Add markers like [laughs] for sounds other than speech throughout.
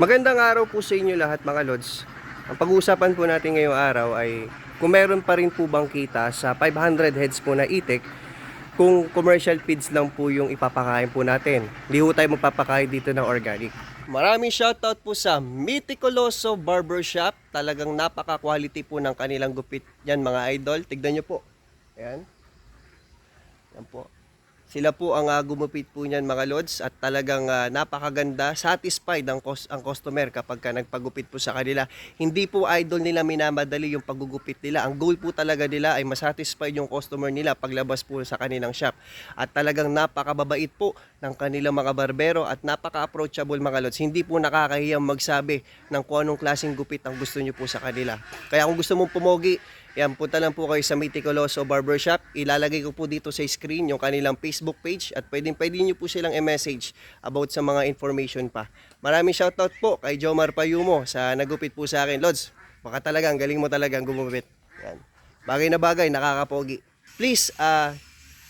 Magandang araw po sa inyo lahat mga lods. Ang pag-uusapan po natin ngayong araw ay kung meron pa rin po bang kita sa 500 heads po na itik kung commercial feeds lang po yung ipapakain po natin. Hindi po tayo magpapakain dito ng organic. Maraming shoutout po sa Miticuloso Barbershop. Talagang napaka-quality po ng kanilang gupit yan mga idol. Tignan nyo po. Ayan. Yan po. Sila po ang uh, gumupit po niyan mga lods at talagang ah, napakaganda, satisfied ang, cus- ang customer kapag ka nagpagupit po sa kanila. Hindi po idol nila minamadali yung paggugupit nila. Ang goal po talaga nila ay masatisfied yung customer nila paglabas po sa kanilang shop. At talagang napakababait po ng kanilang mga barbero at napaka-approachable mga lods. Hindi po nakakahiyang magsabi ng kung anong klaseng gupit ang gusto nyo po sa kanila. Kaya kung gusto mong pumogi, yan, punta lang po kayo sa Miticuloso Barbershop. Ilalagay ko po dito sa screen yung kanilang Facebook page at pwedeng pwede nyo po silang i-message about sa mga information pa. Maraming shoutout po kay Jomar Payumo sa nagupit po sa akin. Lods, baka talaga, ang galing mo talagang gumupit. Yan. Bagay na bagay, nakakapogi. Please, ah,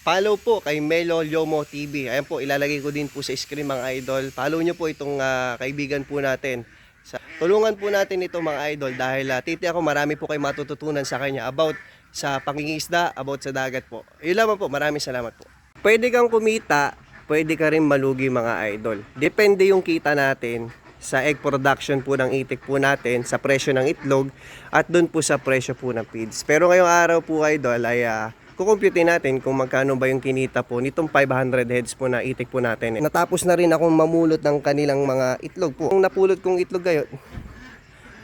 follow po kay Melo Lyomo TV. Ayan po, ilalagay ko din po sa screen mga idol. Follow nyo po itong ah, kaibigan po natin. Sa, tulungan po natin ito mga idol dahil uh, titi ako marami po kayo matututunan sa kanya about sa pangingisda, about sa dagat po. Yun lamang po, maraming salamat po. Pwede kang kumita, pwede ka rin malugi mga idol. Depende yung kita natin sa egg production po ng itik po natin, sa presyo ng itlog, at doon po sa presyo po ng feeds. Pero ngayong araw po idol ay uh, kukumpute natin kung magkano ba yung kinita po nitong 500 heads po na itik po natin. Natapos na rin akong mamulot ng kanilang mga itlog po. Ang napulot kong itlog ngayon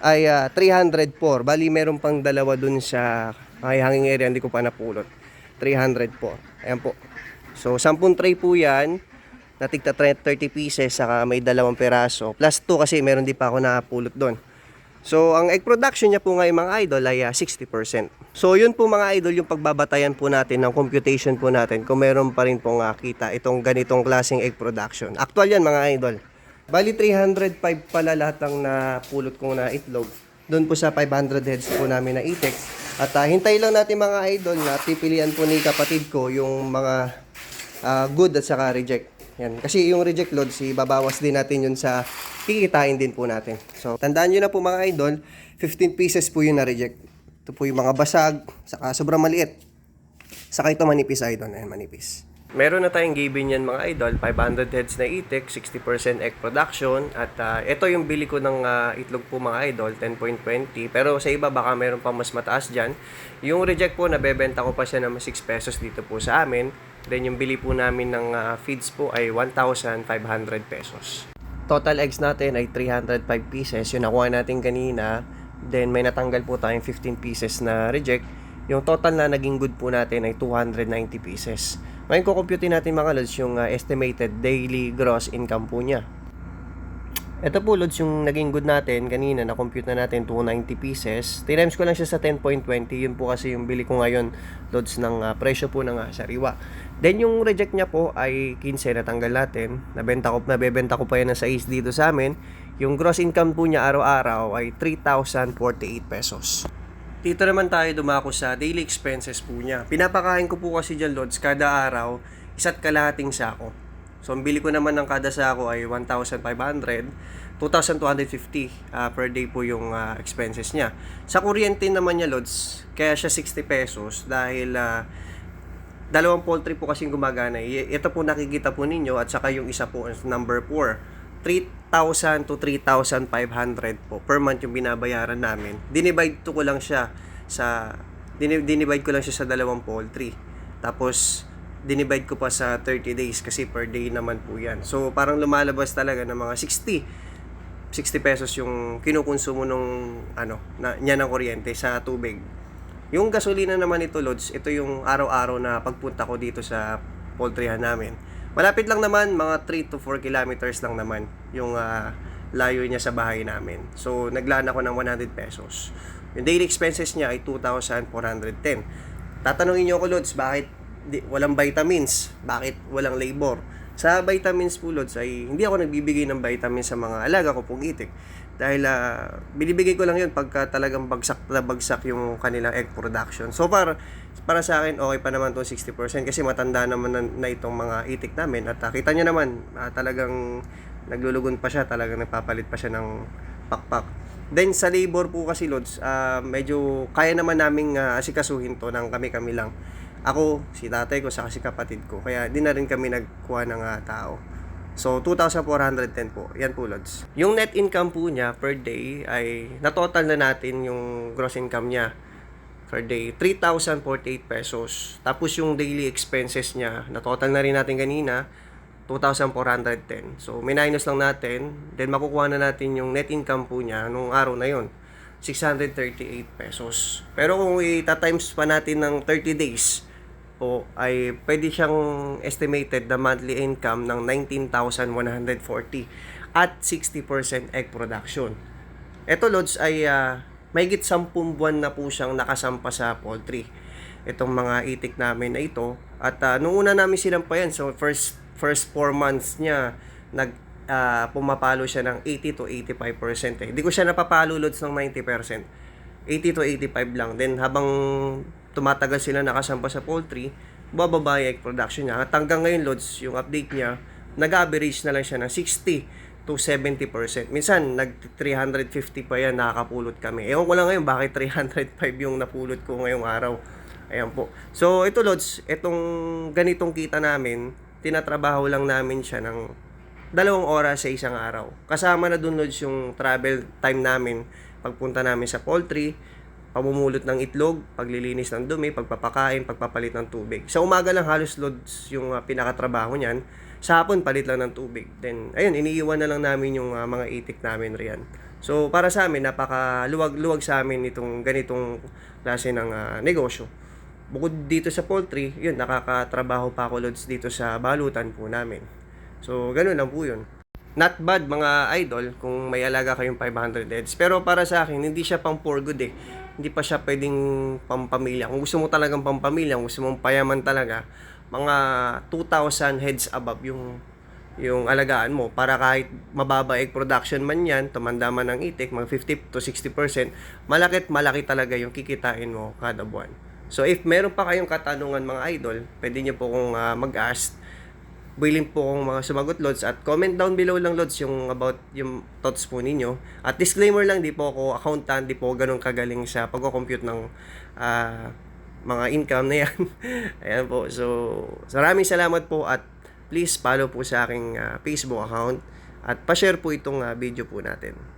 ay ah, 304. Bali meron pang dalawa dun sa ay hanging area hindi ko pa napulot. 304. Ayan po. So 10 tray po yan. Natigta 30 pieces saka may dalawang peraso. Plus 2 kasi meron din pa ako napulot doon. So, ang egg production niya po ngayon mga idol ay ah, 60%. So, yun po mga idol yung pagbabatayan po natin ng computation po natin kung meron pa rin pong ah, kita itong ganitong klaseng egg production. Actual yan mga idol. Bali 305 pala lahat ng napulot kong na itlog. Doon po sa 500 heads po namin na itek. At ah, hintay lang natin mga idol na pipilian po ni kapatid ko yung mga ah, good at saka reject. Yan. Kasi yung reject load, si babawas din natin yun sa kikitain din po natin. So, tandaan nyo na po mga idol, 15 pieces po yung na-reject. Ito po yung mga basag, saka sobrang maliit. Saka ito manipis idol. Ayan, manipis. Meron na tayong given yan mga idol, 500 heads na itik, 60% egg production, at ah, ito yung bili ko ng ah, itlog po mga idol, 10.20. Pero sa iba baka meron pa mas mataas dyan. Yung reject po, nabebenta ko pa siya ng 6 pesos dito po sa amin. Then yung bili po namin ng ah, feeds po ay 1,500 pesos. Total eggs natin ay 305 pieces. Yung nakuha natin kanina. Then may natanggal po tayong 15 pieces na reject. Yung total na naging good po natin ay 290 pieces. Ngayon kukumpute natin mga lods yung ah, estimated daily gross income po niya. Ito po lods yung naging good natin kanina na-compute na natin 290 pieces. Times ko lang siya sa 10.20. Yun po kasi yung bili ko ngayon lods ng ah, presyo po ng ah, sariwa. Then yung reject niya po ay 15 natanggal natin. Nabenta ko nabebenta ko pa yan ng 6 dito sa amin. Yung gross income po niya araw-araw ay 3,048 pesos. Dito naman tayo dumako sa daily expenses po niya. Pinapakain ko po kasi dyan, Lods, kada araw, isa't kalahating sako. So, ang bili ko naman ng kada sako ay 1,500, 2,250 ah, per day po yung ah, expenses niya. Sa kuryente naman niya, Lods, kaya siya 60 pesos dahil ah, dalawang poultry po kasing gumagana. Ito po nakikita po ninyo at saka yung isa po, number 4. 3,000 to 3,500 po per month yung binabayaran namin. Dinivide to ko lang siya sa dini- dinivide ko lang siya sa dalawang poultry. Tapos dinivide ko pa sa 30 days kasi per day naman po yan. So parang lumalabas talaga ng mga 60 60 pesos yung kinukonsumo nung ano na niya ng kuryente sa tubig. Yung gasolina naman ito, Lods, ito yung araw-araw na pagpunta ko dito sa poultryhan namin. Malapit lang naman, mga 3 to 4 kilometers lang naman yung ah, layo niya sa bahay namin. So, naglaan ako ng 100 pesos. Yung daily expenses niya ay 2,410. Tatanungin niyo ako, Lods, bakit di, walang vitamins? Bakit walang labor? Sa vitamins po, Lods, ay hindi ako nagbibigay ng vitamins sa mga alaga ko pong itik. Dahil ah, binibigay ko lang yun pagka talagang bagsak na bagsak yung kanilang egg production. So far, para sa akin, okay pa naman itong 60% kasi matanda naman na, na itong mga itik namin. At ah, kita nyo naman, ah, talagang naglulugon pa siya, talagang nagpapalit pa siya ng pakpak. Then sa labor po kasi Lods, ah, medyo kaya naman naming ah, asikasuhin to ng kami-kami lang. Ako, si tatay ko, saka si kapatid ko. Kaya di na rin kami nagkuha ng ah, tao. So, 2,410 po. Yan po, Lods. Yung net income po niya per day ay natotal na natin yung gross income niya per day. 3,048 pesos. Tapos yung daily expenses niya, natotal na rin natin kanina, 2,410. So, minus lang natin. Then, makukuha na natin yung net income po niya nung araw na yon 638 pesos. Pero kung ita-times pa natin ng 30 days, po ay pwede siyang estimated na monthly income ng 19,140 at 60% egg production. Ito Lods ay uh, mahigit 10 buwan na po siyang nakasampa sa poultry. Itong mga itik namin na ito. At uh, nung una namin sinampayan, so first first 4 months niya, nag ah, pumapalo siya ng 80 to 85% eh. Hindi ko siya napapalo Lods ng 90%. 80 to 85 lang. Then habang tumatagal sila nakasampa sa poultry, bababa yung egg production niya. At hanggang ngayon, Lods, yung update niya, nag-average na lang siya ng 60 to 70%. Minsan, nag-350 pa yan, nakakapulot kami. Ewan ko lang ngayon, bakit 305 yung napulot ko ngayong araw. Ayan po. So, ito, Lods, itong ganitong kita namin, tinatrabaho lang namin siya ng dalawang oras sa isang araw. Kasama na dun, Lods, yung travel time namin, pagpunta namin sa poultry, pamumulot ng itlog, paglilinis ng dumi, pagpapakain, pagpapalit ng tubig. Sa umaga lang halos loads yung uh, pinakatrabaho niyan. Sa hapon, palit lang ng tubig. Then, ayun, iniiwan na lang namin yung uh, mga itik namin riyan. So, para sa amin, napaka-luwag-luwag sa amin itong ganitong klase ng uh, negosyo. Bukod dito sa poultry, yun, nakakatrabaho pa ako loads dito sa balutan po namin. So, ganun lang po yun not bad mga idol kung may alaga kayong 500 heads. Pero para sa akin, hindi siya pang for good eh. Hindi pa siya pwedeng pampamilya. Kung gusto mo talagang pampamilya, kung gusto mong payaman talaga, mga 2,000 heads above yung yung alagaan mo para kahit mababa egg production man yan, tumanda man ang itik, mga 50 to 60%, malakit malaki talaga yung kikitain mo kada buwan. So if meron pa kayong katanungan mga idol, pwede niyo po kung uh, mag-ask willing po akong mga sumagot lods. At comment down below lang lods yung about yung thoughts po ninyo. At disclaimer lang di po ako accountant di po ganun kagaling sa pagko-compute ng uh, mga income na yan. [laughs] Ayan po. So maraming salamat po at please follow po sa aking uh, Facebook account. At pa-share po itong uh, video po natin